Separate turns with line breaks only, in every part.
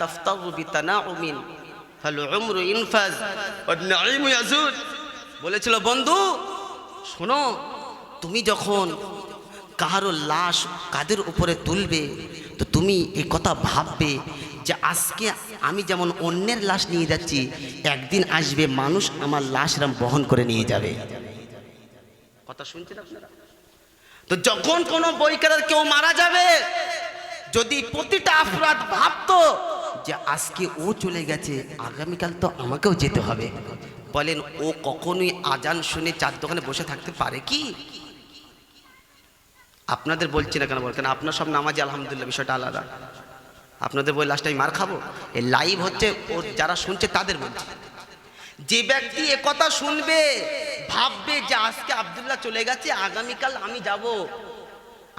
তাফতাগু বিতানাউমিন ফাল উমরু ইনফাজ ওয়ান নাঈমু ইয়াজুদ বলেছিল, বন্ধু, শোনো, তুমি যখন কাহারও লাশ কাদের উপরে তুলবে, তো তুমি এই কথা ভাববে যে আজকে আমি যেমন অন্যের লাশ নিয়ে যাচ্ছি, একদিন আসবে মানুষ আমার লাশ এরম বহন করে নিয়ে যাবে। কথা শুনছেন আপনারা? তো যখন কোনো বইকারের কেউ মারা যাবে যদি প্রতিটা আফরাদ ভাবতো যে আজকে ও চলে গেছে, আগামীকাল তো আমাকেও যেতে হবে। বলেন, ও কখনোই আজান শুনে চার দোকানে বসে থাকতে পারে কি? আপনাদের বলছি না কেন বলছেন আপনার সব নামাজি আলহামদুলিল্লাহ বিষয়টা আলাদা। আপনাদের বই লাস্ট টাইম মার খাব? এই লাইভ হচ্ছে, ওর যারা শুনছে তাদের বলছে। যে ব্যক্তি কথা শুনবে, ভাববে যে আজকে আব্দুল্লাহ চলে গেছে, আগামীকাল আমি যাব।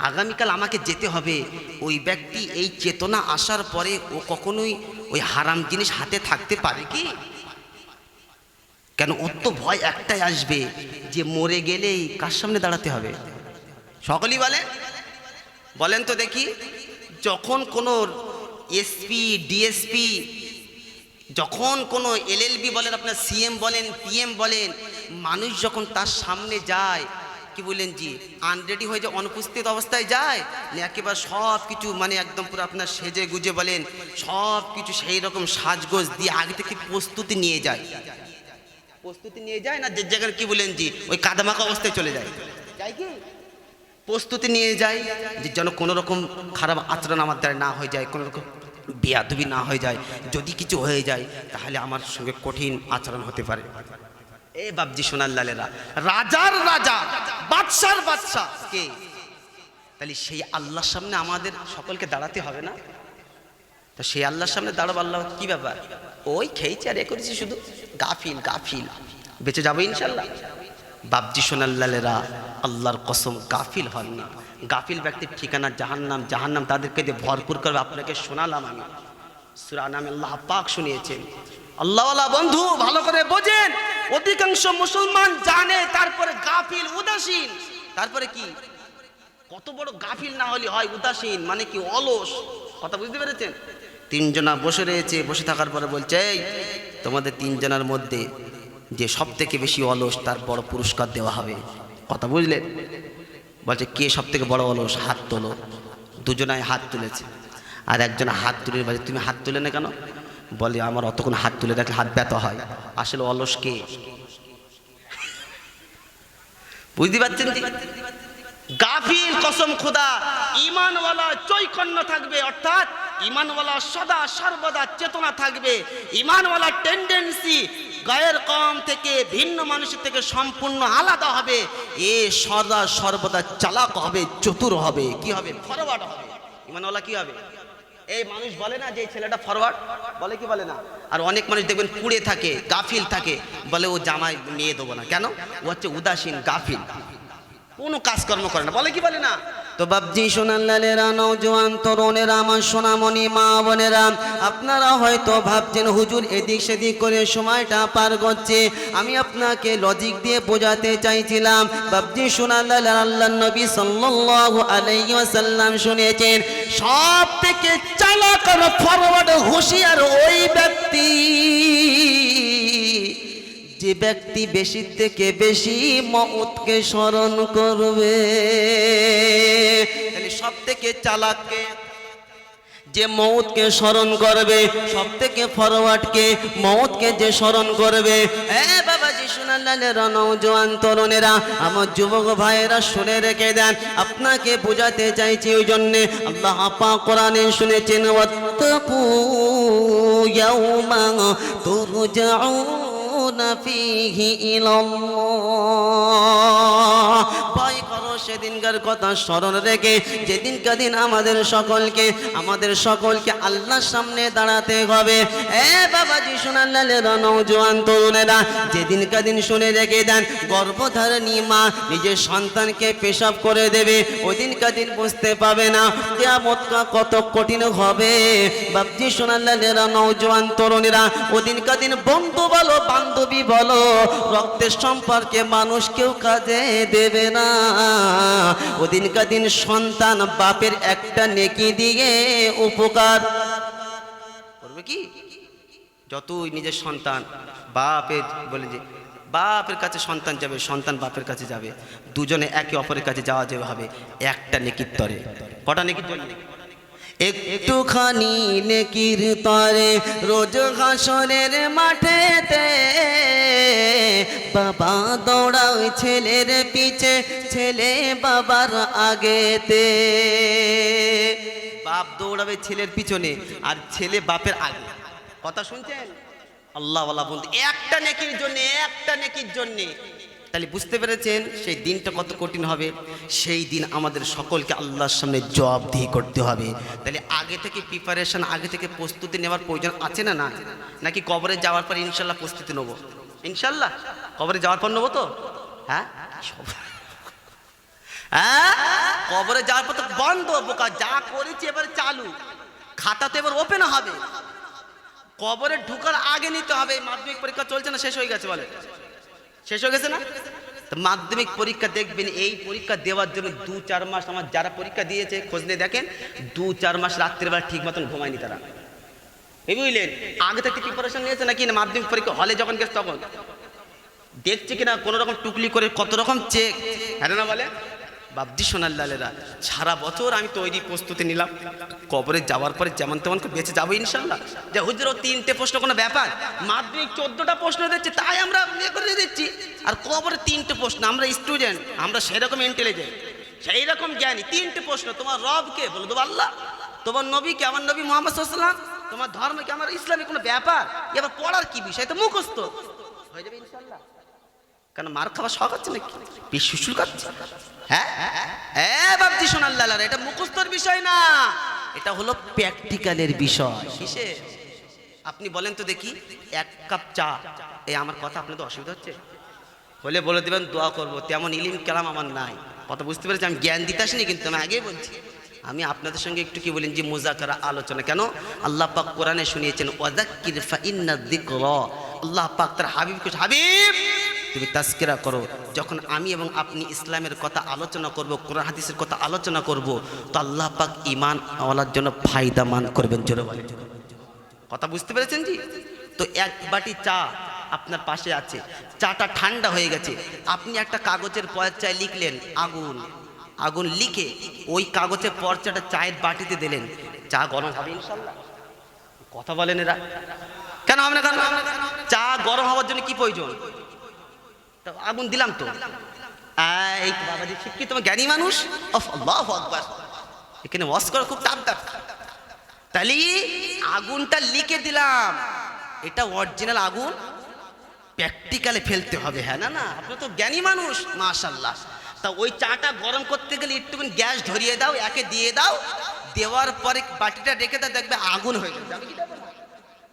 আগামীকাল আমাকে যেতে হবে। ওই ব্যক্তি এই চেতনা আসার পরে ও কখনোই ওই হারাম জিনিস হাতে থাকতে পারে কি? কেন? ওর তো ভয় একটাই আসবে যে মরে গেলেই কার সামনে দাঁড়াতে হবে। সকলেই বলেন বলেন তো দেখি। যখন কোনো এসপি, ডিএসপি, যখন কোনো এলএলবি বলেন, আপনার সিএম বলেন, পিএম বলেন, মানুষ যখন তার সামনে যায় কি বললেন জি? আনরেডি হয়ে যে অনুপস্থিত অবস্থায় যায় না একেবারে সব কিছু মানে একদম পুরো আপনার সেজে গুজে বলেন সব কিছু সেই রকম সাজগোজ দিয়ে আগে থেকে প্রস্তুতি নিয়ে যায়। প্রস্তুতি নিয়ে যায় না, যে জায়গায় কি বলেন জি? ওই কাদামাকা অবস্থায় চলে যায়। যাই কি? প্রস্তুতি নিয়ে যায়, যে যেন কোনো রকম খারাপ আচরণ আমার দ্বারা না হয়ে যায়, কোনো রকম বেয়াদবি না হয়ে যায়। যদি কিছু হয়ে যায়, তাহলে আমার সঙ্গে কঠিন আচরণ হতে পারে। এ বাবজি সোনার লালেরা। রাজার রাজা, বাদশার বাদশা। কে? তাহলে সেই আল্লাহর সামনে আমাদের সকলকে দাঁড়াতে হবে না? তো সেই আল্লাহর সামনে দাঁড়াবো আল্লাহ, কি ব্যাপার? ওই খেয়েছি আর এ করেছি শুধু। গাফিল গাফিল। বেঁচে যাব ইনশাল্লাহ বাবজি সোনাল্লালেরা আল্লাহর কসম, গাফিল হন না গাফিল ব্যক্তির ঠিকানা জাহান্নাম। জাহান্নাম তাদেরকে দিয়ে ভরপুর করবে। আপনাকে শোনালাম আমি। সুরা নামে আল্লাহ পাক শুনিয়েছেন। আল্লাহওয়ালা বন্ধু, ভালো করে বোঝেন। অধিকাংশ মুসলমান জানে, তারপরে গাফিল, উদাসীন। তারপরে কি? কত বড় গাফিল না হলে হয় উদাসীন মানে কি অলস? কথা বুঝতে পেরেছেন? তিনজনা বসে রয়েছে, বসে থাকার পরে বলছে, এই, তোমাদের তিনজনের মধ্যে যে সব থেকে বেশি অলস, তার বড় পুরস্কার দেওয়া হবে। কথা বুঝলেন? বলছে, কে সব থেকে বড় অলস? হাত তোলো। দুজনায় হাত তুলেছে। আর একজন হাত তুলে বলছে তুমি হাত তুলে না কেন? বলে, আমার অতক্ষণ হাত তুলে রাখলে হাত ব্যথা হয়। আসলে অলস কে? বুঝতে পারছেন গাফিল কসম খোদা ইমানওয়ালা চৈকন্য থাকবে, অর্থাৎ ইমানওয়ালা সদা সর্বদা চেতনা থাকবে। ইমানওয়ালা টেন্ডেন্সি গায়ের কম থেকে ভিন্ন মানুষের থেকে সম্পূর্ণ আলাদা হবে। এ সদা সর্বদা চালাক হবে, চতুর হবে। কি হবে? ফরওয়ার্ড হবে। ইমানওয়ালা কি হবে? এই মানুষ বলে না যে ছেলেটা ফরওয়ার্ড বলে কি বলে না? আর অনেক মানুষ দেখবেন কুড়ে থাকে, গাফিল থাকে। বলে ও জামাই নিয়ে দেবো না। কেন? ও হচ্ছে উদাসীন, গাফিল। কোনো কাজকর্ম করে না। বলে কি বলে না? তো বাবজি সোনাল্লালেরা নৌজওয়ান তরুণেরা, আমার সোনামণি, মা বোনেরা, আপনারা হয়তো ভাবছেন, হুজুর এদিক সেদিক করে সময়টা পার করছে। আমি আপনাকে লজিক দিয়ে বোঝাতে চাইছিলাম। বাবজি সোনাল্লাল আল্লাহ নবী সাল্লাল্লাহু আলাইহি ওয়াসাল্লাম শুনেছেন সব থেকে চালাক ফরওয়ার্ড হুঁশিয়ার ওই ব্যক্তি। যে ব্যক্তি বেশি থেকে বেশি মউতকে স্মরণ করবে। সব থেকে চালাককে যে মৌতকে স্মরণ করবে সব থেকে ফরওয়ার্ডকে মৌতকে যে স্মরণ করবে। এ বাবাজি সোনালালেরা নৌজওয়ান তরুণেরা আমার যুবক ভাইয়েরা শুনে রেখে দেন, আপনাকে বোঝাতে চাইছি ওই জন্যে। আল্লাহ আপা কোরআনে শুনেছেন ওয়াত্তাকু ইয়াউমা তুরজাউন ইলাল্লাহ ভয় সেদিনকার কথা স্মরণ রেখে যেদিনকার দিন আমাদের সকলকে আমাদের সকলকে আল্লাহর সামনে দাঁড়াতে হবে। এ বাবাজি সোনাল্লালের নৌজওয়ান তরুণেরা, যেদিনকার দিন শুনে রেখে দেন, গর্ভধারণী মা নিজের সন্তানকে পেশাব করে দেবে ওই দিনকার দিন বুঝতে পাবে না কেয়ামতটা কত কঠিন হবে। বাবজি সোনাল্লালের নৌজওয়ান তরুণীরা ওদিনকার দিন বন্ধু বলো, বান্ধবী বলো, রক্তের সম্পর্কে মানুষ কেউ কাজে দেবে না। ওদিনকার দিন সন্তান বাপের একটা নেকি দিয়ে উপকার। করবে কি? যতই নিজের সন্তান বাপের বলে যে, বাপের কাছে সন্তান যাবে, সন্তান বাপের কাছে যাবে। দুজনে একে অপরের কাছে যাওয়া যেভাবে, একটা নেকির তরে। কটা নেকির জন্য একটুখানি নেকির তরে রোজ হাসনের মাঠেতে বাবা দৌড়াও ছেলের পিছে, ছেলে বাবার আগেতে। বাপ দৌড়াবে ছেলের পিছনে আর ছেলে বাপের আগে। কথা শুনছেন? আল্লাহ বন্ধু একটা নেকির জন্য, একটা নেকির জন্যে। তাহলে বুঝতে পেরেছেন সেই দিনটা কত কঠিন হবে? সেই দিন আমাদের সকলকে আল্লাহর সামনে জবাবদিহি করতে হবে। তাহলে আগে থেকে প্রিপারেশন আগে থেকে প্রস্তুতি নেওয়ার প্রয়োজন আছে না না নাকি কবরে যাওয়ার পর ইনশাল্লাহ প্রস্তুতি নেব? ইনশাল্লাহ? কবরে যাওয়ার পর নেব তো? হ্যাঁ? হ্যাঁ? কবরে যাওয়ার পর তো বন্ধ বোকা, যা করেছি এবারে চালু। খাতা তো এবার ওপেন হবে। কবরে ঢুকার আগে নিতে হবে, মাধ্যমিক পরীক্ষা চলছে না, শেষ হয়ে গেছে বলে। শেষ হয়ে গেছে না? মাধ্যমিক পরীক্ষা দেখবেন, এই পরীক্ষা দেওয়ার জন্য দু চার মাস আমার যারা পরীক্ষা দিয়েছে, খোঁজ নিয়ে দেখেন, দু চার মাস রাত্রিবেলা ঠিক মতন ঘুমায়নি তারা। বুঝলেন? আগে থেকে প্রিপারেশন নিয়েছে নাকি? না, মাধ্যমিক পরীক্ষা হলে যখন গেছে তখন। দেখছে কিনা, কোনো রকম টুকলি করে, কত রকম চেক হ্যাঁ না বলে? বাবজি সোনাল্লালেরা সারা বছর আমি তৈরি প্রস্তুতি নিলাম। কবরে যাওয়ার পরে যেমন তেমন বেঁচে যাব ইনশাল্লাহ। যে হুজুর ও তিনটে প্রশ্ন, কোনো ব্যাপার? মাধ্যমিক চোদ্দটা প্রশ্ন দিচ্ছে, তাই আমরা ইয়ে করে দিচ্ছি। আর কবরে তিনটে প্রশ্ন, আমরা স্টুডেন্ট আমরা সেরকম ইন্টেলিজেন্ট সেই রকম জ্ঞানী, তিনটে প্রশ্ন, তোমার রব কে? বলে দেবো আল্লাহ। তোমার নবী কে? আমার নবী মোহাম্মদ সাল্লাম তোমার ধর্ম কি? আমার ইসলামী কোনো ব্যাপার? এবার পড়ার কি বিষয়? তো মুখস্থ। হয়ে যাবে ইনশাল্লাহ। কেন মার খাওয়া শখ হচ্ছে নাকি? বেশ শুশুর কাচ্ছে হ্যাঁ? হ্যাঁ বাবজি সোনাল্লাহ এটা মুখস্থর বিষয় না। এটা হলো প্র্যাকটিক্যালের বিষয়। কিসে? আপনি বলেন তো দেখি, এক কাপ চা। এই আমার কথা আপনাদের অসুবিধা হচ্ছে? হলে বলে দেবেন, দোয়া করব। তেমন ইলিম কালাম আমার নাই। কথা বুঝতে পেরেছি আমি জ্ঞান দিতে আসিনি, কিন্তু আমি আগেই বলছি। আমি আপনাদের সঙ্গে একটু কি বলেন যে মুজাকারা আলোচনা। কেন? আল্লাহ পাক কোরআনে শুনিয়েছেন ওয়াজাক্কির ফা ইন্না যিকর। আল্লাহ পাক তার হাবিবকে হাবিব! তুমি তাস্কিরা করো। যখন আমি এবং আপনি ইসলামের কথা আলোচনা করব, কোরআন হাদিসের কথা আলোচনা করব, তো আল্লাহ পাক ইমান আওয়ালার জন্য ফায়দামান করবেন জোরে কথা বুঝতে পেরেছেন জি? তো এক বাটি চা আপনার পাশে আছে। চাটা ঠান্ডা হয়ে গেছে। আপনি একটা কাগজের পর্চায় লিখলেন, আগুন। আগুন লিখে ওই কাগজের পর্চাটা চায়ের বাটিতে দিলেন। চা গরম হবে ইনশাল্লাহ। কথা বলেন এরা। কেন হবে না কেন? চা গরম হওয়ার জন্য কি প্রয়োজন? তা আগুন দিলাম তো। এই বাবাজি শিক্ষিত জ্ঞানী মানুষ? এখানে ওয়াশ করা খুব টাপ টাপ তাহলে আগুনটা লিখে দিলাম। এটা অরিজিনাল আগুন। প্র্যাকটিক্যালে ফেলতে হবে হ্যাঁ না না? আপনি তো জ্ঞানী মানুষ মাশাল্লাহ তা ওই চাটা গরম করতে গেলে একটুখানি গ্যাস ধরিয়ে দাও, একে দিয়ে দাও। দেওয়ার পরে বাটিটা রেখে দাও, দেখবে আগুন হয়ে যাবে।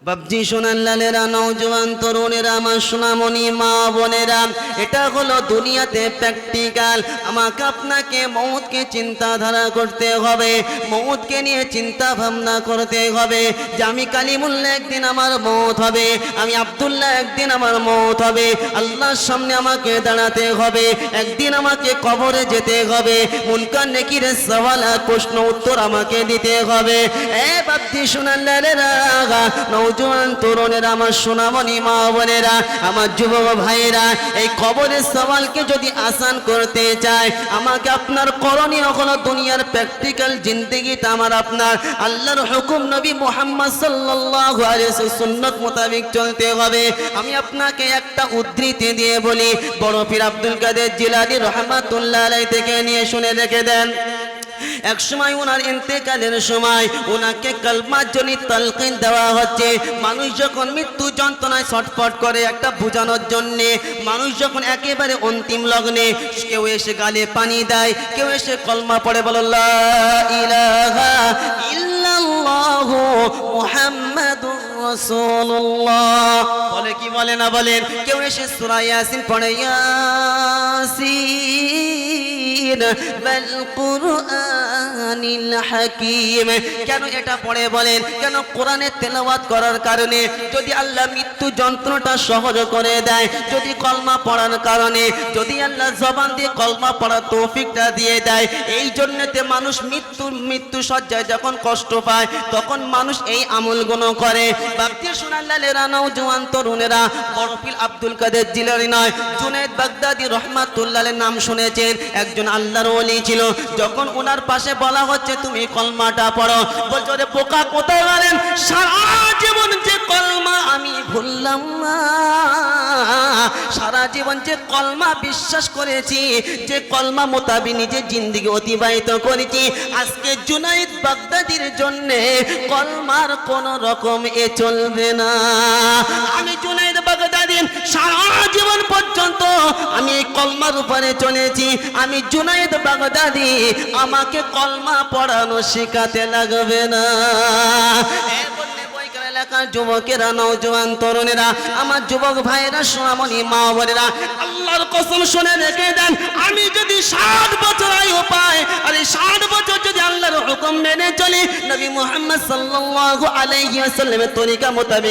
যাবে কি লালেরা না? বাবজি নৌজওয়ান তরুণেরা, আমার সোনামণি মা বোনেরা, এটা হলো দুনিয়াতে প্র্যাকটিক্যাল আমাকে আপনাকে মৌতকে চিন্তাধারা করতে হবে, মৌতকে নিয়ে চিন্তা ভাবনা করতে হবে। যে আমি কালিমুল্লাহ একদিন আমার মৌত হবে, আমি আবদুল্লাহ একদিন আমার মৌত হবে। আল্লাহর সামনে আমাকে দাঁড়াতে হবে, একদিন আমাকে কবরে যেতে হবে। মুনকার নেকিরের সওয়াল আর প্রশ্ন উত্তর আমাকে দিতে হবে। এ বাপ্তি সোনাল্লালেরা নৌজওয়ান তরুণেরা, আমার সোনামণি, মা বোনেরা, আমার যুবক ভাইয়েরা, এই কবরের সওয়ালকে যদি আসান করতে চায়, আমাকে আপনার করণীয় হলো দুনিয়ার প্র্যাকটিক্যাল জিন্দগিটা আমার আপনার আল্লাহর হুকুম নবী মোহাম্মদ সাল্লাল্লাহু সুন্নত মোতাবেক চলতে হবে। আমি আপনাকে একটা উদ্ধৃতি দিয়ে বলি, বড় পীর আব্দুল কাদের জিলানী রহমাতুল্লাহ থেকে নিয়ে শুনে রেখে দেন। এক সময় ওনার ইন্তেকালের সময় ওনাকে কালমাজনি তালকিন দেওয়া হচ্ছে। মানুষ যখন মৃত্যু যন্ত্রণায় ছটফট করে একটা বোঝানোর জন্যে, মানুষ যখন একেবারে অন্তিম লগ্নে, কেউ এসে গালে পানি দেয়, কেউ এসে কলমা পড়ে বলো বলে কি বলে না বলেন কেউ এসে সূরা ইয়াসিন পড়ে, ইয়াসিন, বল কুরআন হাকিম। কেন এটা পড়ে বলেন? কেন কোরআনের তেলাওয়াত করার কারণে? যদি আল্লাহ মৃত্যু যন্ত্রটা সহজ করে দেয়, যদি কলমা পড়ার কারণে, যদি আল্লাহ জবান দিয়ে কলমা পড়ার তৌফিকটা দিয়ে দেয়, এই জন্যতে মানুষ মৃত্যু মৃত্যু সজ্জায় যখন কষ্ট পায়, তখন মানুষ এই আমলগুলো করে। নৌজওয়ান তরুণেরা আব্দুল কাদের জিলারি নয় জুনেদ বাগদাদি রহমাতুল্লাহের নাম শুনেছেন, একজন আল্লাহর ওলি ছিল। যখন ওনার পাশে বলা হচ্ছে, তুমি কলমাটা পড়ো। বলছো রে পোকা কোথায় গেলেন? সারা জীবন যে কলমা আমি ভুললাম না। সারা জীবন যে কলমা বিশ্বাস করেছি, যে কলমা মোতাবি নিজের জিন্দিগি অতিবাহিত করেছি। আজকে জুনাইদ বাগদাদির জন্য কলমার কোন রকম এ চলবে না। আমি জুনাইদ বাগদাদি সারা জীবন পর্যন্ত আমি কলমার উপরে চলেছি। আমি জুনাইদ বাগদাদি, আমাকে কলমা পড়ানো শিখাতে লাগবে না। যুবকেরা তরুণেরা, আমার যুবক ভাইয়েরা, সোনামণি মা বোনেরা, আল্লাহর কসম শুনে রেখে দেন, আমি যদি ষাট বছর আয়ু পাই, আর ষাট বছর যদি আল্লাহর হুকুম মেনে চলি, নবী মুহাম্মদ তরিকা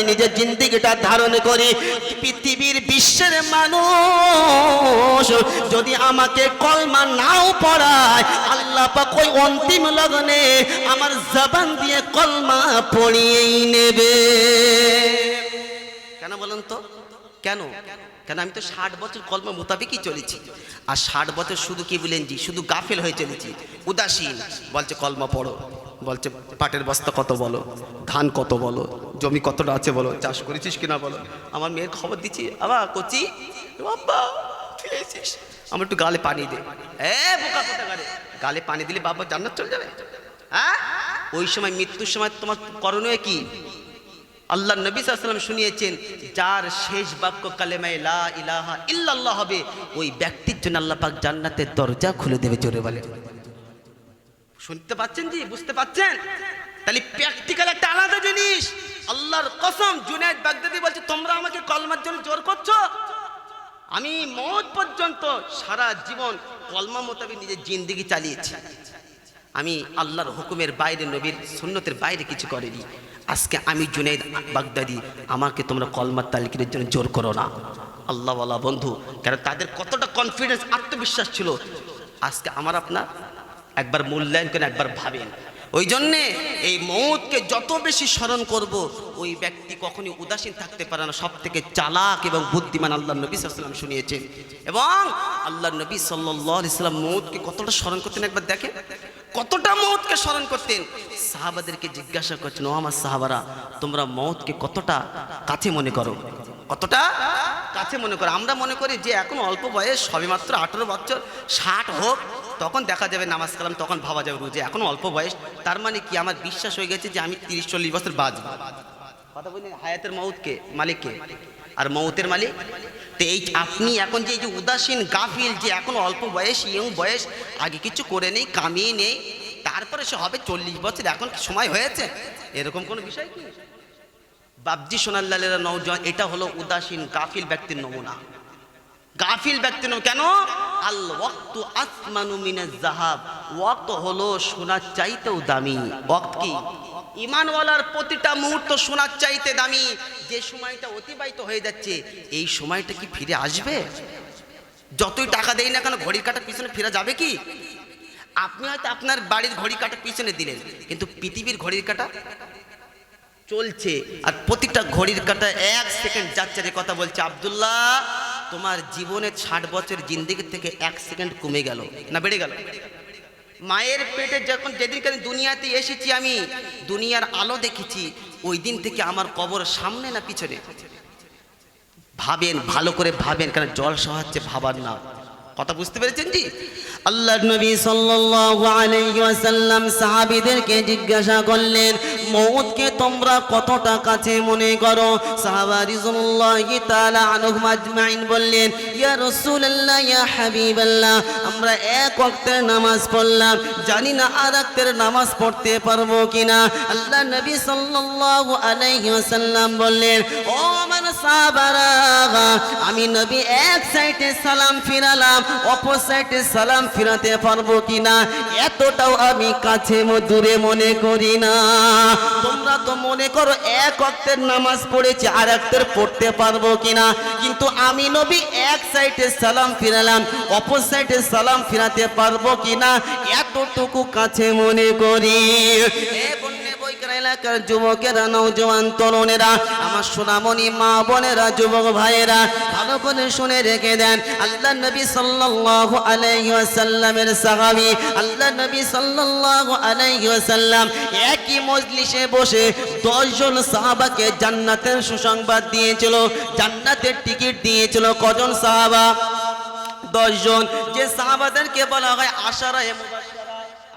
নিজের জিন্দেগিটা ধারণ করি। পৃথিবীর বিশ্বের মানুষ যদি আমাকে কলমা নাও পড়ায়, আল্লাহ পাক ওই অন্তিম লগ্নে আমার জবান দিয়ে কলমা পড়িয়েই নেবে কেন বলেন তো? কেন? কেন? আমি তো ষাট বছর কলমা মোতাবেকই চলেছি। আর ষাট বছর শুধু কি বলেন জি? শুধু গাফেল হয়ে চলেছি। উদাসীন। বলছে, কলমা পড়ো। বলছে, পাটের বস্তা কত বলো? ধান কত বলো? জমি কতটা আছে বলো? চাষ করেছিস কিনা বলো? আমার মেয়ের খবর দিচ্ছি। আবা কচি? বাবা আমার একটু গালে পানি দে। এ, বোকা কোথাকারে? গালে পানি দিলে বাবা জান্নাত চলে যাবে। হ্যাঁ? ওই সময় মৃত্যুর সময় তোমার করণীয় কি? আল্লাহ নবী সাল্লাম শুনিয়েছেন, যার শেষ বাক্য কালেমায় লা ইলাহা ইল্লাল্লাহ হবে, ওই ব্যক্তির জন্য আল্লাহ পাক জান্নাতের দরজা খুলে দেবে, জোরে বলে শুনতে পাচ্ছেন জি? বুঝতে পাচ্ছেন? তাহলে প্র্যাকটিক্যাল একটা আলাদা জিনিস। আল্লাহর কসম জুনায়েদ বাগদাদি বলছে, তোমরা আমাকে কলমার জন্য জোর করছ? আমি মত পর্যন্ত সারা জীবন কলমা মোতাবেক নিজের জিন্দিগি চালিয়েছি। আমি আল্লাহর হুকুমের বাইরে, নবীর সুন্নতের বাইরে কিছু করিনি। আজকে আমি জুনাইদ বাগদাদি, আমাকে তোমরা কলমার তালিকের জন্য জোর করো না। আল্লাহওয়ালা বন্ধু, কারণ তাদের কতটা কনফিডেন্স আত্মবিশ্বাস ছিল। আজকে আমার আপনার একবার মূল্যায়ন করে একবার ভাবেন। ওই জন্যে এই মৌতকে যত বেশি স্মরণ করব, ওই ব্যক্তি কখনই উদাসীন থাকতে পারে না। সব থেকে চালাক এবং বুদ্ধিমান আল্লাহ নবী সাল্লাম শুনিয়েছেন। এবং আল্লাহ নবী সাল্লাহ ইসলাম মৌতকে কতটা স্মরণ করতেন একবার দেখেন। কতটা মৌতকে স্মরণ করতেন? সাহাবাদেরকে জিজ্ঞাসা করছেন, ও আমার সাহাবারা, তোমরা মৌতকে কতটা কাছে মনে করো? কতটা কাছে মনে করো? আমরা মনে করি যে এখন অল্প বয়স সবেমাত্র আঠেরো বছর, ষাট হোক, তখন দেখা যাবে নামাজ কালাম, তখন ভাবা যাবে রুজে এখন অল্প বয়স। তার মানে কি? আমার বিশ্বাস হয়ে গেছে যে আমি তিরিশ, চল্লিশ বছর বাঁচব। কথা বলি হায়াতের মৌতকে মালিককে। আর মৌতের মালিক? তো এই আপনি এখন যে যে উদাসীন গাফিল যে এখন অল্প বয়স, ইয়ং বয়স, আগে কিছু করে নেই, কামিয়ে নেই, তারপরে সে হবে চল্লিশ বছর, এখন কি সময় হয়েছে? এরকম কোনো বিষয় কি? বাবজি সোনাল্লালেরা নৌজন এটা হলো উদাসীন গাফিল ব্যক্তির নমুনা। গাফিল ব্যক্তি নয় কেন? আল ওয়াক্তু আসমানু মিনাজ জাহাব। ওয়াক্ত হলো সোনার চাইতেও দামি। ওয়াক্ত কি? ইমানওয়ালার প্রতিটা মুহূর্ত শোনার চাইতে দামি, যে সময়টা অতিবাহিত হয়ে যাচ্ছে, এই সময়টা কি ফিরে আসবে? যতই টাকা দেই না কেন, ঘড়ির কাটার পিছনে ফিরে যাবে কি? আপনি হয়তো আপনার বাড়ির ঘড়ি কাটার পিছনে দিলেন, কিন্তু পৃথিবীর ঘড়ির কাটা চলছে, আর প্রতিটা ঘড়ির কাটা এক সেকেন্ড যাচ্ছে কথা বলছে আব্দুল্লাহ, তোমার জীবনের ষাট বছর জিন্দিগি থেকে এক সেকেন্ড কমে গেল, না বেড়ে গেল? মায়ের পেটে যখন যেদিনকে দুনিয়াতে এসেছি আমি, দুনিয়ার আলো দেখেছি ওই দিন থেকে আমার কবর সামনে না পিছনে। ভাবেন, ভালো করে ভাবেন কারণ জল সহাচ্ছে, ভাবার না। কথা বুঝতে পেরেছেন জি? আল্লাহ নবী ওয়াসাল্লাম সাহাবীদেরকে জিজ্ঞাসা করলেন মউতকে তোমরা কতটা কাছে মনে করো? সাহাবা রিজওয়ানুল্লাহি তাআলা আনহুম আজমাইন বললেন, ইয়া রাসূলুল্লাহ, ইয়া হাবিবাল্লাহ, আমরা এক ওয়াক্তের নামাজ পড়লাম। জানি না আর ওয়াক্তের নামাজ পড়তে পারব কিনা? আল্লাহ নবী সাল্লাল্লাহু আলাইহি ওয়াসাল্লাম বললেন, ও আমার সাহাবারা, আমি নবী এক সাইডে সালাম ফিরালাম অপর সালাম ফিরাতে পারব কিনা? এতটাও আমি কাছে দূরে মনে করি না। তোমরা তো মনে করো এক অক্তের নামাজ পড়েছি, আর একটের পড়তে পারব কিনা? কিন্তু আমি নবী এক সাইডে সালাম ফিরালাম অপর সাইডে সালাম ফিরাতে পারব কিনা? এতটুকু কাছে মনে করি। এলাকার যুবকেরা, নৌজওয়ান তরুণেরা, আমার সোনামণি মা বোনেরা, যুবক ভাইয়েরা, ভালো করে শুনে রেখে দেন। আল্লাহ নবী সাল্লাল্লাহু আলাইহি ওয়াসাল্লামের সাহাবী, আল্লাহ নবী সাল্লাল্লাহু আলাইহি ওয়াসাল্লাম একই মজলিসে বসে দশজন সাহাবাকে জান্নাতের সুসংবাদ দিয়েছিল, জান্নাতের টিকিট দিয়েছিল। কজন সাহাবা? দশজন। যে সাহাবাদেরকে বলা হয় আশারায়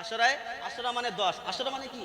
আশারায়? আশারা মানে দশ। আশারা মানে কি?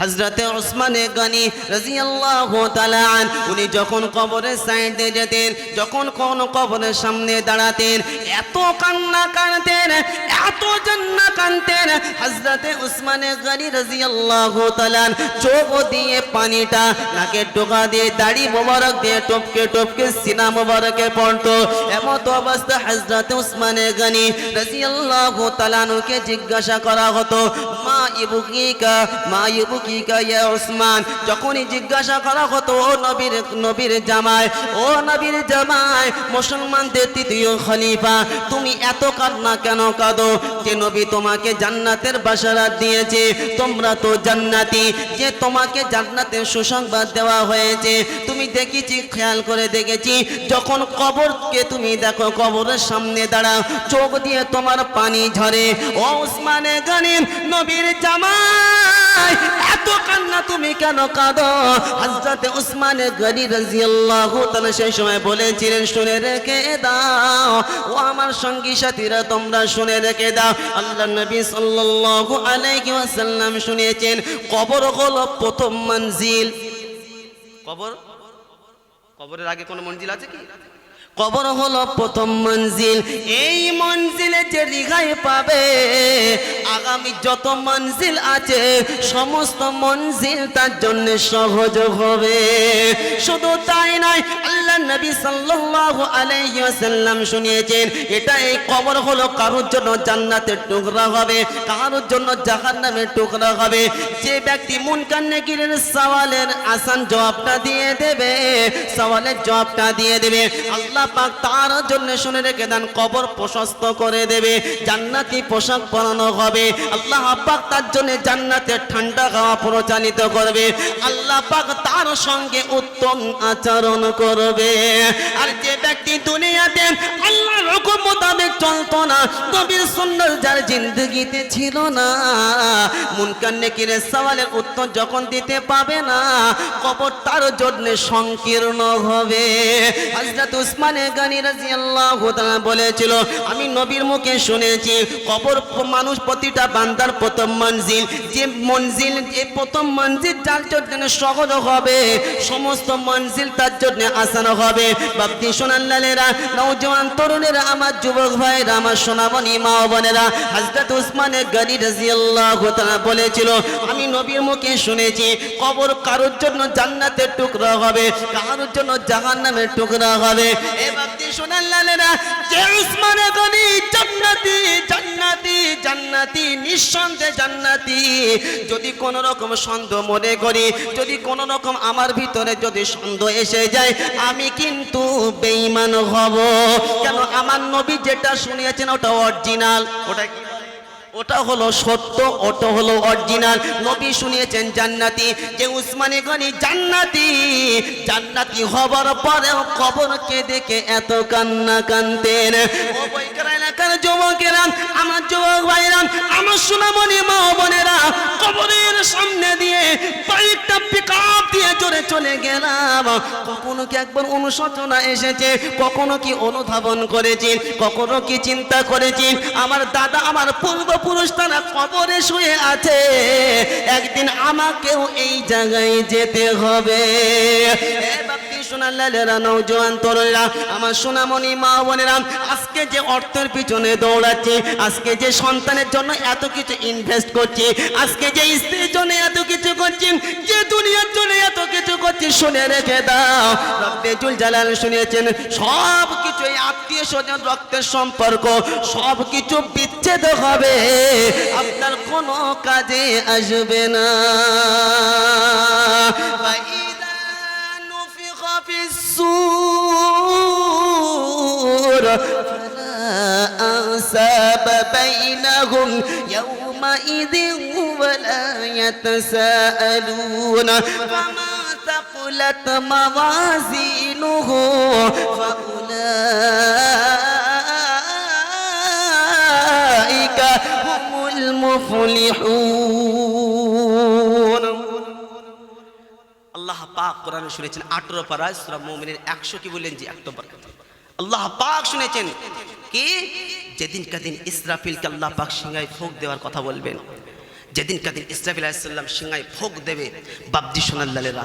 হজরতে ওসমানে গনি রাজিয়াল্লাহু তাআলা আন, উনি যখন কবরের সাইডে যেতেন, যখন কোন কবরের সামনে দাঁড়াতেন, এত কান্না কানতেন এত জান্না কানতেন হজরতে ওসমানে গনি রাজিয়াল্লাহু তাআলা আন, চোখ দিয়ে পানিটা নাকে টোকা দিয়ে, দাড়ি মোবারক দিয়ে টপকে টপকে সিনা মোবারকে পড়তো। এমত অবস্থা হজরতে ওসমানে গনি রাজিয়াল্লাহু তাআলা আনহুকে জিজ্ঞাসা করা হতো, মা ইবুকিকা, মা ইবুকিকা ইয়া ওসমান যখনই জিজ্ঞাসা করা হতো, ও নবীর নবীর জামাই, ও নবীর জামাই, মুসলমানদের তৃতীয় খলিফা, তুমি এত কান্না কেন কাঁদো? যে নবী তোমাকে জান্নাতের বাসারাত দিয়েছে, তোমরা তো জান্নাতি। যে তোমাকে জান্নাতের সুসংবাদ দেওয়া হয়েছে, তুমি দেখেছি, খেয়াল করে দেখেছি, যখন কবরকে তুমি দেখো, কবরের সামনে দাঁড়াও, চোখ দিয়ে তোমার পানি ঝরে। ও উসমানে গানিম নবীর জামাই শুনে রেখে দাও। ও আমার সঙ্গী সাথীরা, তোমরা শুনে রেখে দাও। আল্লাহ নবী সাল্লাল্লাহু আলাইহি ওয়াসাল্লাম শুনিয়েছেন, কবর হলো প্রথম মঞ্জিল। কবর? কবরের আগে কোনো মঞ্জিল আছে কি? কবর হলো প্রথম মঞ্জিল। এই মঞ্জিলে যে রিঘাই পাবে, আগামী যত মঞ্জিল আছে, সমস্ত মঞ্জিল তার জন্য সহজ হবে। শুধু তাই নয়, আল্লাহ নবী সাল্লাল্লাহু আলাইহি ওয়াসাল্লাম শুনিয়েছেন এটা এই কবর হলো কারোর জন্য জান্নাতের টুকরা হবে, কারোর জন্য জাহান্নামের টুকরা হবে। যে ব্যক্তি মুনকার নেকিরের সওয়ালের আসান জবাবটা দিয়ে দেবে, সওয়ালের জবাবটা দিয়ে দেবে। আল্লাহ পাক তার জন্য শুনে রেখে দেন, কবর প্রশস্ত করে দেবে, জান্নাতি পোশাক পরানো হবে। আল্লাহ পাক তার জন্য জান্নাতের ঠান্ডা খাওয়া প্রচালিত করবে। আল্লাহ পাক তার সঙ্গে উত্তম আচরণ করবে। আর যে ব্যক্তি দুনিয়াতে আল্লাহর হুকুম মোতাবেক চলতো না নবীর সুন্নাত যার জিন্দগিতে ছিল না, মুনকার নেকিরের সওয়ালের উত্তর যখন দিতে পাবে না, কবর তার জন্য সংকীর্ণ হবে। হযরত উসমানে গানি রাদিয়াল্লাহু তাআলা বলেছিল, আমি নবীর মুখে শুনেছি, কবর মানুষ প্রতিটা বান্দার প্রথম মঞ্জিল। যে মঞ্জিল এই প্রথম মঞ্জিল যার জন্য সহজ হবে, সমস্ত মঞ্জিল তার জন্য আসান হবে। বাপ্তি সোনাল্লালেরা নৌজওয়ান তরুণেরা, আমার যুবক ভাইরা আমার সোনামণি মা বোনেরা, হযরত উসমানে গানি রাদিয়াল্লাহু তাআলা বলেছিল, আমি নবীর মুখে শুনেছি, কবর কারোর জন্য জান্নাতের টুকরা হবে, কারোর জন্য জাহান্নামের টুকরা হবে। এ বাপ্তি লালেরা, যে উসমানে নিঃসন্দেহে জান্নাতি। যদি কোন রকম সন্দেহ মনে করি, যদি কোন রকম আমার ভিতরে যদি সন্দেহ এসে যায়, আমি কিন্তু বেঈমান হব। কেন আমার নবী যেটা শুনিয়েছেন, ওটা অরিজিনাল ওটা ওটা হলো সত্য, ওটা হলো অরিজিনাল। নবী শুনিয়েছেন জান্নাতি, যে উসমানে গনি জান্নাতি। জান্নাতি হবার পরেও কবরকে দেখে এত কান্না কানতেন আমার যুবক আমার সোনামণি মা বোনেরা, কবরের সামনে দিয়ে বাইকটা পিকআপ দিয়ে জোরে চলে গেলাম। কখনো কি একবার অনুশোচনা এসেছে? কখনো কি অনুধাবন করেছেন কখনো কি চিন্তা করেছেন আমার দাদা আমার পূর্বপুরুষ তারা কবরে শুয়ে আছে। একদিন আমাকেও এই জায়গায় যেতে হবে। সোনালালেরা আমার সোনামণি মা বোনেরা, আজকে যে অর্থের পিছনে দৌড়াচ্ছে, আজকে যে সন্তানের জন্য এত কিছু ইনভেস্ট করছি, আজকে যে স্ত্রীর জন্য এত কিছু করছি, যে দুনিয়ার জন্য এত কিছু করছি শুনে রেখে দাও রব্বেজুল জালাল শুনিয়েছেন সব কিছু এই আত্মীয় স্বজন রক্তের সম্পর্ক সব কিছু বিচ্ছেদ হবে আপনার কোনো কাজে আসবে না فإذا نفخ في الصور فلا أنساب بينهم يومئذ ولا يتساءلون فما ثقلت موازينه فأولئك هم المفلحون আল্লাহ পাক কোরআনে শুনেছেন আঠেরো পারায় সুরা মোমিনের একশো কি বললেন যে একটা পারা আল্লাহ পাক শুনেছেন কি যেদিন কাদিন ইসরাফিলকে আল্লাহ পাক সিংহায় ফোক দেওয়ার কথা বলবেন যেদিন কাদিন ইসরাফিল আলাইসাল্লাম সিংহায় ফোক দেবে বাবদি সোনাল্লালেরা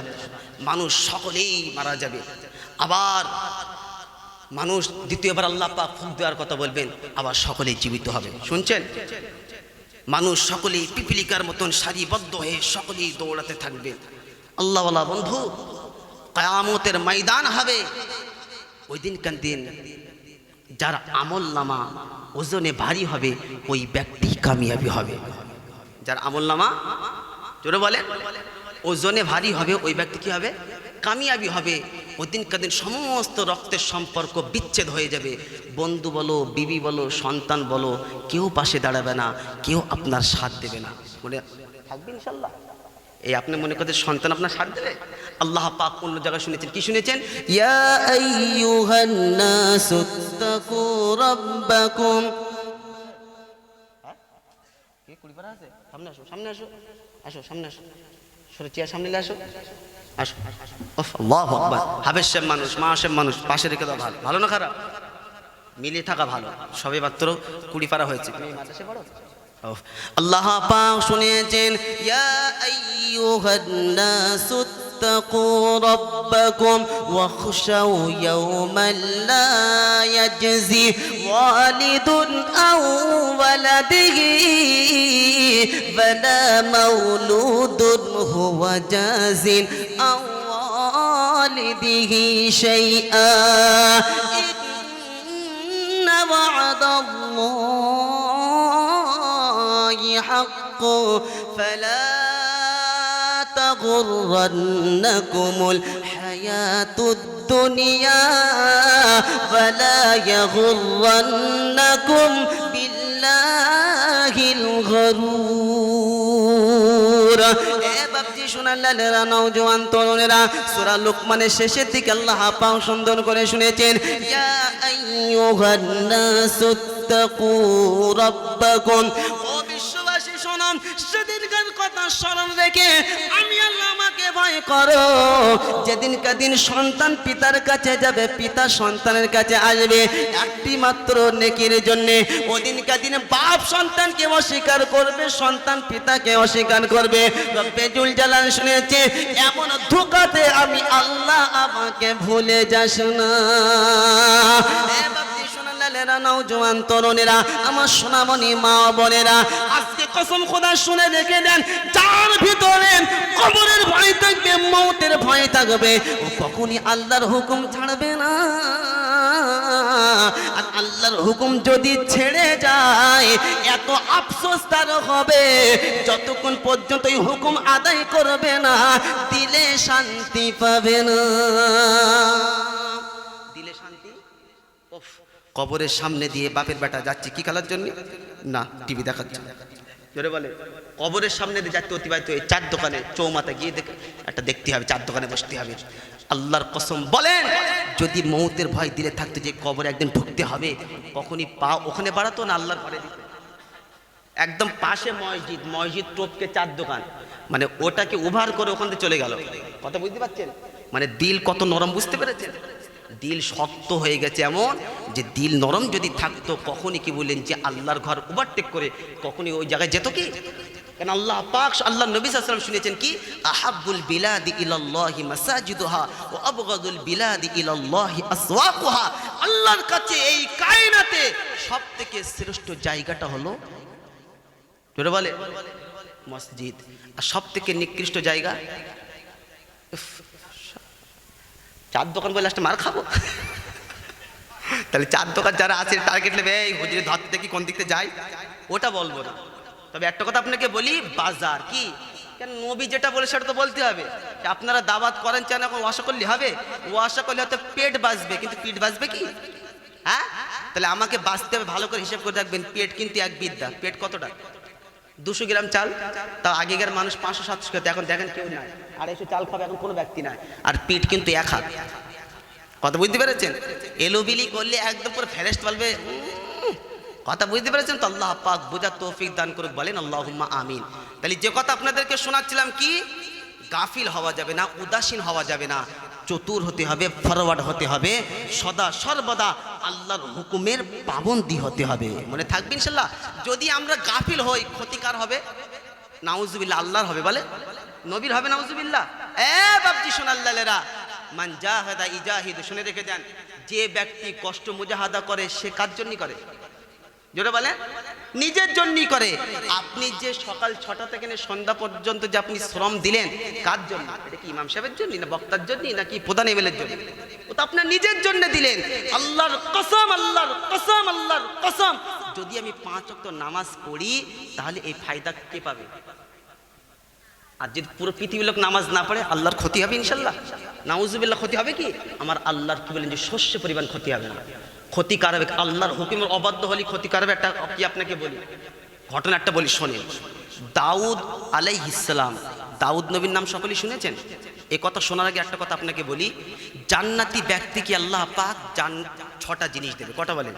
মানুষ সকলেই মারা যাবে। আবার মানুষ দ্বিতীয়বার আল্লাহ পাক ফুক দেওয়ার কথা বলবেন, আবার সকলেই জীবিত হবে। শুনছেন? মানুষ সকলেই পিপিলিকার মতন সারিবদ্ধ হয়ে সকলেই দৌড়াতে থাকবে। আল্লাহওয়ালা বন্ধু, কায়ামতের ময়দান হবে। ওই দিনকার দিন যার আমল নামা ওজনে ভারী হবে, ওই ব্যক্তি কামিয়াবি হবে। যার আমল নামা জোরে বলেন, ওজনে ভারী হবে, ওই ব্যক্তি কি হবে? কামিয়াবি হবে। ওই দিন সমস্ত রক্তের সম্পর্ক বিচ্ছেদ হয়ে যাবে। বন্ধু বলো, বিবি বলো, সন্তান বলো, কেউ পাশে দাঁড়াবে না, কেউ আপনার সাথ দেবে না। মনে থাকবে ইনশাল্লাহ? এই আপনি মনে করছেন সন্তান আপনার সাথ দেবে? আল্লাহ পাক অন্য জায়গায় শুনেছেন, কি শুনেছেন? ইয়া আইয়ুহান রাব্বাকুম। কি সামনে আসো সামনে আসো। আসো, সামনে আসো। সরে চেয়ার সামনে আসো। আসো আল্লাহু আকবার। হাবের শেম মানুষ, মা মানুষ, পাশে রেখে দাও, ভালো। ভালো না খারাপ? মিলিয়ে থাকা ভালো। সবে মাত্র কুড়ি পারা হয়েছে। আল্লাহ পাক শুনিয়েছেন, ইয়া আইয়ুহান নাসু اتقوا ربكم واخشوا يوما لا يجزي والد أو ولده ولا مولود هو جاز عن والده شيئا. إن وعد الله حق. فلا تغرنكم الحياة الدنيا ولا يغرنكم بالله الغرور এ বাপজি সোনাল্লালেরা নওজোয়ান তরুণেরা সূরা লোকমানের শেষের দিকে আল্লাহ পাক সুন্দর করে শুনেছেন ইয়া আইয়ুহান নাসু তাকু রাব্বাকুম ও বিশ্ববাসী শোনাম কথা স্মরণ রেখে আমি আল্লাহ আমাকে ভয় করো। যেদিনকার দিন সন্তান পিতার কাছে যাবে, পিতা সন্তানের কাছে আসবে একটি মাত্র নেকির জন্য। ওদিনকার দিনে বাপ সন্তানকে অস্বীকার করবে, সন্তান পিতাকে অস্বীকার করবে। বেজুল জালান শুনেছে, এমন ধোকাতে আমি আল্লাহ আমাকে ভুলে যাস না। আমার সোনামণি মা বোনেরা কসম খোদা শুনে রেখে দেন, যার ভিতরে কবরের ভয় থাকবে, মৌতের ভয় থাকবে। ও কখনই আল্লাহর হুকুম ছাড়বে না। আর আল্লাহর হুকুম যদি ছেড়ে যায়, এত আফসোস তার হবে। যতক্ষণ পর্যন্ত এই হুকুম আদায় করবে না, দিলে শান্তি পাবে না। দিলে শান্তি? কবরের সামনে দিয়ে বাপের বেটা যাচ্ছে কি খেলার জন্য? না, টিভি জন্য। জোরে বলে। কবরের সামনে দিয়ে যাচ্ছে অতিবাহিত এই চার দোকানে চৌমাথা গিয়ে দেখে একটা দেখতে হবে, চার দোকানে বসতে হবে। আল্লাহর কসম বলেন, যদি মৌতের ভয় দিলে থাকতো যে কবরে একদিন ঢুকতে হবে, কখনই পা ওখানে বাড়াতো না আল্লাহর ঘরে দিত। একদম পাশে মসজিদ মসজিদ টোপকে চার দোকান। মানে ওটাকে উভার করে ওখান থেকে চলে গেল। কথা বুঝতে পারছেন? মানে দিল কত নরম, বুঝতে পেরেছেন? দিল শক্ত হয়ে গেছে এমন যে দিল নরম যদি থাকতো, কখনই কি বললেন যে আল্লাহর ঘর ওভারটেক করে, কখনই ওই জায়গায় যেত কি? কেন আল্লাহ পাক আল্লাহ নবী সাল্লাম শুনেছেন কি? আহাবুল বিলাদি ইলাল্লাহি মাসাজিদুহা ও আবগাদুল বিলাদি ইলাল্লাহি আসওয়াকুহা। আল্লাহর কাছে এই কায়নাতে সবথেকে শ্রেষ্ঠ জায়গাটা হলো, জোরে বলে, মসজিদ। আর সবথেকে নিকৃষ্ট জায়গা? চার দোকান বলে একটা মার খাব। তাহলে চার দোকান যারা আছে টার্গেট নেবে, এই হুজুরে ধরতে দেখি কোন দিকতে যায়। ওটা বলব না। তবে একটা কথা আপনাকে বলি, বাজার কি? কেন নবী যেটা বলে সেটা তো বলতে হবে। আপনারা দাওয়াত করেন চান, এখন ওয়াশা করলে হবে? ওয়াশা করলে হয়তো পেট বাঁচবে, কিন্তু পিঠ বাঁচবে কি? হ্যাঁ? তাহলে আমাকে বাঁচতে হবে, ভালো করে হিসেব করে রাখবেন, পেট কিন্তু এক বিদ্যা। পেট কতটা? দুশো গ্রাম চাল তাও আগেকার মানুষ পাঁচশো, সাতশো খেতে, এখন দেখেন কেউ নাই। আড়াইশো চাল খাবে এখন কোনো ব্যক্তি নাই। আর পিঠ কিন্তু এক হাত। কথা বুঝতে পেরেছেন? এলোবিলি করলে একদম পুরো ফেরেস্ট বলবে কথা বুঝতে পেরেছেন তো? আল্লাহ পাক বোঝার তৌফিক দান করুক, বলেন, আল্লাহুম্মা আমিন। তাহলে যে কথা আপনাদেরকে শোনাচ্ছিলাম কি? গাফিল হওয়া যাবে না, উদাসীন হওয়া যাবে না। চতুর হতে হবে, ফরওয়ার্ড হতে হবে, সদা সর্বদা আল্লাহর হুকুমের পাবন্দি হতে হবে। মনে থাকবে ইনশাল্লাহ? যদি আমরা গাফিল হই, ক্ষতিকার হবে? নাউজুবিল্লাহ, আল্লাহর হবে বলে? নবীর হবে নাউজুবিল্লাহ? এ বাবজি সোনাল্লালেরা মান জাহাদা ইজাহিদ, শুনে রেখে যান যে ব্যক্তি কষ্ট মুজাহাদা করে, সে কার জন্যই করে? যেটা বলে নিজের জন্যই করে। আপনি যে সকাল ছটা থেকে সন্ধ্যা পর্যন্ত যে আপনি শ্রম দিলেন, কার জন্য? এটা কি ইমাম সাহেবের জন্য না বক্তার জন্য নাকি প্রধান এমএলএর জন্য? ও তো আপনার নিজের জন্য দিলেন। আল্লাহর কসম আল্লাহর কসম আল্লাহর কসম। যদি আমি পাঁচ ওয়াক্ত নামাজ পড়ি, তাহলে এই ফায়দা কে পাবে? আর যদি পুরো পৃথিবীর লোক নামাজ না পড়ে, আল্লাহর ক্ষতি হবে ইনশাল্লাহ। নাউজুবিল্লাহ ক্ষতি হবে কি? আমার আল্লাহর কি বলেন যে শস্য পরিমাণ ক্ষতি হবে না। ক্ষতিকার হবে আল্লাহর হুকুমের অবাধ্য হলে ক্ষতিকার হবে একটা কি আপনাকে বলি? ঘটনা একটা বলি, শোনেন। দাউদ আলাই ইসলাম দাউদ নবীর নাম সকলেই শুনেছেন? এ কথা শোনার আগে একটা কথা আপনাকে বলি, জান্নাতি ব্যক্তি কি আল্লাহ পাক জান ছটা জিনিস দেবে, কটা বলেন?